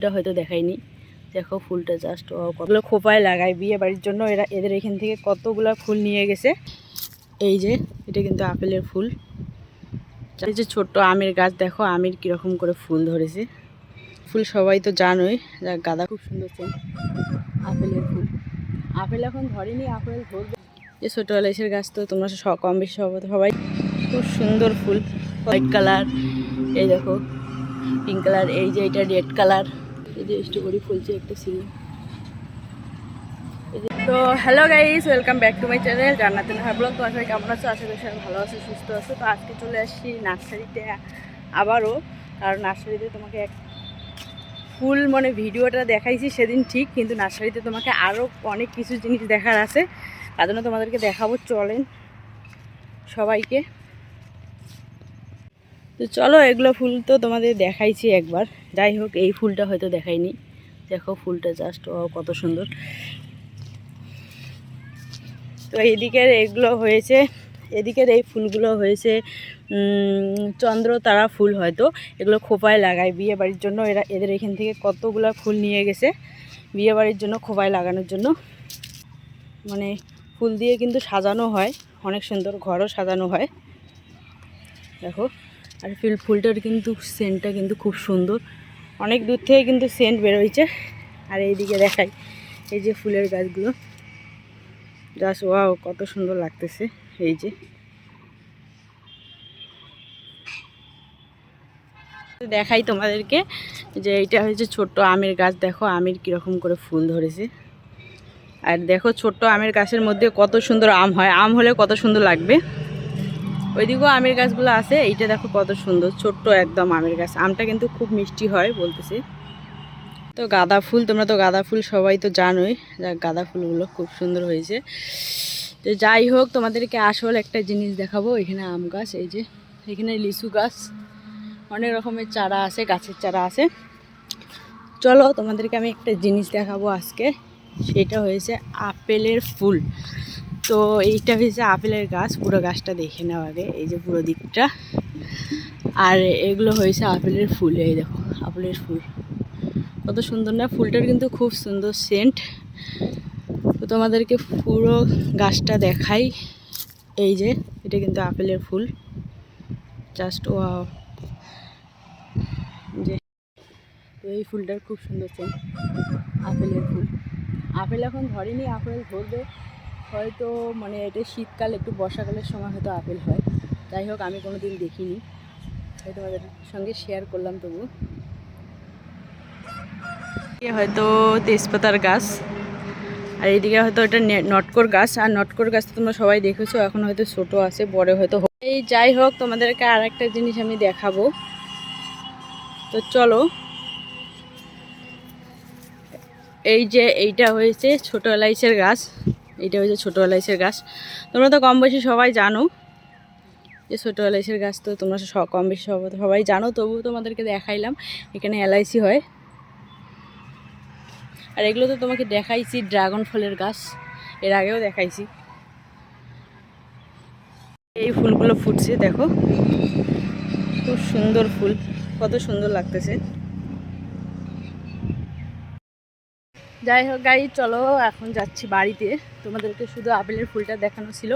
এটা হয়তো দেখাইনি। দেখো ফুলটা জাস্ট কতগুলো খোপায় লাগায় বিয়ে বাড়ির জন্য। এরা, এদের এখান থেকে কতগুলো ফুল নিয়ে গেছে। এই যে, এটা কিন্তু আপেলের ফুল। এই যে ছোট্ট আমের গাছ, দেখো আমের কীরকম করে ফুল ধরেছে। ফুল সবাই তো জানোই গাঁদা খুব সুন্দর চেন আপেলের ফুল। আপেল এখন ধরেনি, আপেল ধরবে। যে ছোটো এলাইসের গাছ তো, তোমরা কম বেশি সব- সবাই। খুব সুন্দর ফুল। হোয়াইট কালার, এই দেখো। পিঙ্ক কালার, এই যে এটা রেড কালার। এই যে একটা সিলি তো hello guys welcome back to my channel Jannatul হাবলক তোমার সবাই কেমন আছো? আশা করি সবাই ভালো আছো, সুস্থ আছো। তো আজকে চলে আসছি নার্সারিতে আবারও, কারণ নার্সারিতে তোমাকে এক ফুল মানে ভিডিওটা দেখাইছি সেদিন ঠিক, কিন্তু নার্সারিতে তোমাকে আরও অনেক কিছু জিনিস দেখার আছে। তার জন্য তোমাদেরকে দেখাবো চলেন সবাইকে। তো চলো এগুলো ফুল তো তোমাদের দেখাইছি একবার। যাই হোক, এই ফুলটা হয়তো দেখাইনি। দেখো ফুলটা জাস্ট ও কত সুন্দর। তো এদিকের এগুলো হয়েছে, এদিকের এই ফুলগুলো হয়েছে চন্দ্রতারা ফুল হয়তো। এগুলো খোপায় লাগায় বিয়ে বাড়ির জন্য। এরা, এদের এখান থেকে কতগুলো ফুল নিয়ে গেছে বিয়ে বাড়ির জন্য, খোপায় লাগানোর জন্য। মানে ফুল দিয়ে কিন্তু সাজানো হয়, অনেক সুন্দর ঘরও সাজানো হয়। দেখো। আর ফুল, ফুলটার কিন্তু সেন্টটা কিন্তু খুব সুন্দর। অনেক দূর থেকে কিন্তু সেন্ট বেরোইছে। আর এইদিকে দেখাই, এই যে ফুলের গাছগুলো। জাস্ট ওয়াও কত সুন্দর লাগতেছে। এই যে। দেখাই তোমাদেরকে যে এটা হচ্ছে ছোট্ট আমের গাছ। দেখো আমের কীরকম করে ফুল ধরেছে। আর দেখো ছোট্ট আমের গাছের মধ্যে কত সুন্দর আম হয়। আম হলে কত সুন্দর লাগবে। ওইদিকেও আমের গাছগুলো আছে, এইটা দেখো কত সুন্দর, ছোট্ট একদম আমের গাছ। আমটা কিন্তু খুব মিষ্টি হয় বলতেছি। তো গাঁদা ফুল, তোমরা তো গাঁদা ফুল সবাই তো জানোই যা গাঁদা ফুলগুলো খুব সুন্দর হয়েছে। তো যাই হোক, তোমাদেরকে আসল একটা জিনিস দেখাবো, এখানে আম গাছ, এই যে এখানে লিচু গাছ, অনেক রকমের চারা আছে, গাছের চারা আছে। চলো তোমাদেরকে আমি একটা জিনিস দেখাবো আজকে। সেটা হয়েছে আপেলের ফুল। তো এইটা হয়েছে আপেলের গাছ, পুরো গাছটা দেখে নেওয়া আগে, এই যে পুরো দিকটা। আর এগুলো হয়েছে আপেলের ফুল, এই দেখো, আপেলের ফুল। কত সুন্দর না, ফুলটার কিন্তু খুব সুন্দর সেন্ট তো তোমাদেরকে পুরো গাছটা দেখাই। এই যে, এটা কিন্তু আপেলের ফুল। জাস্ট ও যে, এই ফুলটার খুব সুন্দর সেন্ট আপেলের ফুল। আপেল এখন ধরেনি, আপেল ধরবে। হয়তো মানে এটা শীতকাল, একটু বর্ষাকালের সময় হয়তো আপেল হয়। যাই হোক, আমি কোনো দিন দেখিনি। তাই তোমাদের সঙ্গে শেয়ার করলাম তবু হয়তো তেজপাতার গাছ, আর এইদিকে হয়তো এটা নটকর গাছ। আর নটকর গাছ তো তোমরা সবাই দেখেছ, এখন হয়তো ছোট আছে, বড় হয়তো এই যাই হোক, তোমাদেরকে আর একটা জিনিস আমি দেখাবো। তো চলো এই যে এইটা হয়েছে ছোট এলাইচের গাছ। এইটা হয়েছে ছোট এলাইচের গাছ। তোমরা তো কম বেশি সবাই জানো যে ছোটো এলাইচের গাছ তো তোমরা সব কম বেশি সব- সবাই জানো, তবুও তোমাদেরকে দেখাইলাম এখানে এলাইচি হয়। আর এগুলো তো তোমাকে দেখাইছি ড্রাগন ফলের গাছ। এর আগেও দেখাইছি। এই ফুলগুলো ফুটছে, দেখো। খুব সুন্দর ফুল, কত সুন্দর লাগতেছে। যাই হোক গাড়ি চলো এখন যাচ্ছি বাড়িতে। তোমাদেরকে শুধু আপেলের ফুলটা দেখানো ছিল।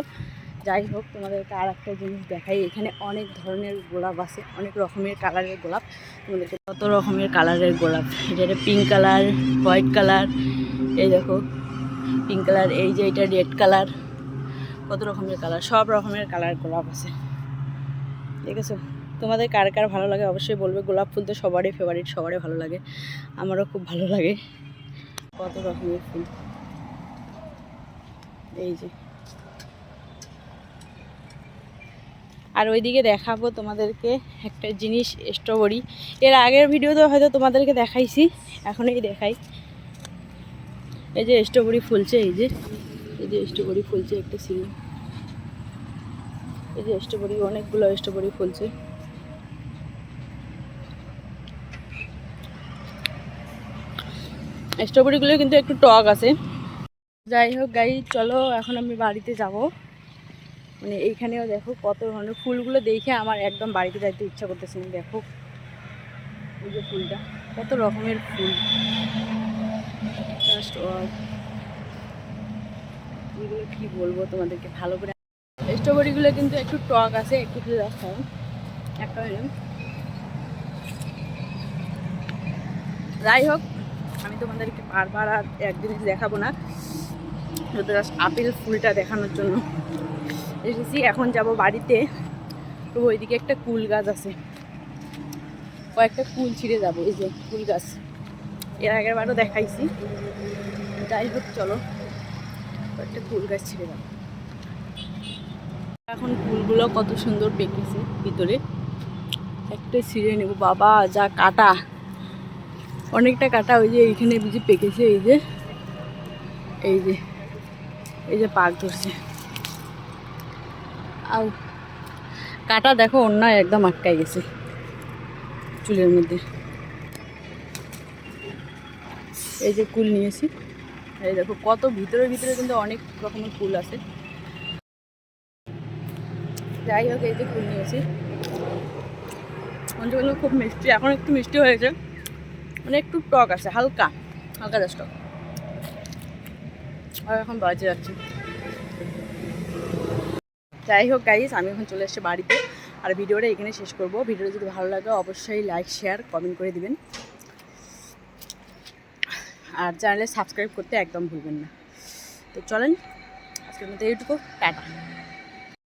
যাই হোক, তোমাদেরকে আর একটা জিনিস দেখাই। এখানে অনেক ধরনের গোলাপ আছে, অনেক রকমের কালারের গোলাপ। তোমাদেরকে কত রকমের কালারের গোলাপ। এটা পিঙ্ক কালার হোয়াইট কালার এই দেখো। পিঙ্ক কালার এই যে এটা রেড কালার কত রকমের কালার সব রকমের কালার গোলাপ আছে। ঠিক আছে তোমাদের কার কার ভালো লাগে অবশ্যই বলবে। গোলাপ ফুল তো সবারই ফেভারিট সবারই ভালো লাগে। আমারও খুব ভালো লাগে। কত রকমের ফুল? এই যে। আর ওইদিকে দেখাবো তোমাদেরকে একটা জিনিস স্ট্রবেরি এর আগের ভিডিওতে হয়তো তোমাদেরকে দেখাইছি, এখনই দেখাই। এই যে স্ট্রবেরি ফুলছে, এই যে। এই যে স্ট্রবেরি ফুলছে একটা সিলি এই যে স্ট্রবেরি অনেকগুলো স্ট্রবেরি ফুলছে। স্ট্রবেরিগুলো কিন্তু একটু টক আছে। যাই হোক গাই চলো এখন আমি বাড়িতে যাব। মানে এইখানেও দেখো কত ধরনের ফুলগুলো দেখে আমার একদম বাড়িতে যাইতে ইচ্ছা করতেছে না। দেখো এই যে ফুলটা, কত রকমের ফুল। জাস্ট ফুলগুলো কি বলব তোমাদেরকে, ভালো করে স্ট্রবেরিগুলো কিন্তু একটু টক আছে, একটু দেখাও। একটা। যাই হোক আমি তোমাদেরকে বারবার আর এক জিনিস দেখাবো না। জাস্ট আপেল ফুলটা দেখানোর জন্য। এসেছি, এখন যাব বাড়িতে। তো ওইদিকে একটা কুল গাছ আছে। কয়েকটা কুল ছিঁড়ে যাব, এই যে কুল গাছ। এর আগের বারও দেখাইছি। যাই হোক, চলো। কয়েকটা কুল গাছ ছিঁড়ে যাব। এখন ফুলগুলো কত সুন্দর পেকেছে ভিতরে। একটা ছিঁড়ে নেব। বাবা, যা কাটা। অনেকটা কাটা, ওই যে এইখানে বুঝি পেকেছে, এই যে এই যে এই যে পাক ধরছে। আর কাটা দেখো অন্য একদম আটকাই গেছে চুলের মধ্যে। এই যে কুল নিয়েছি। এই দেখো, কত ভিতরে ভিতরে কিন্তু অনেক রকমের ফুল আছে। যাই হোক, এই যে ফুল নিয়েছি। পঞ্চগুলো খুব মিষ্টি, এখন একটু মিষ্টি হয়েছে। মানে একটু টক আছে, হালকা হালকা জাস্ট টক। আর এখন বাজে যাচ্ছে। যাই হোক গাইস আমি এখন চলে এসেছি বাড়িতে। আর ভিডিওটা এখানে শেষ করব। ভিডিওটা যদি ভালো লাগে, অবশ্যই লাইক শেয়ার কমেন্ট করে দিবেন। আর চ্যানেলে সাবস্ক্রাইব করতে একদম ভুলবেন না। তো চলেন, আজকের মতো এইটুকু, টাটা।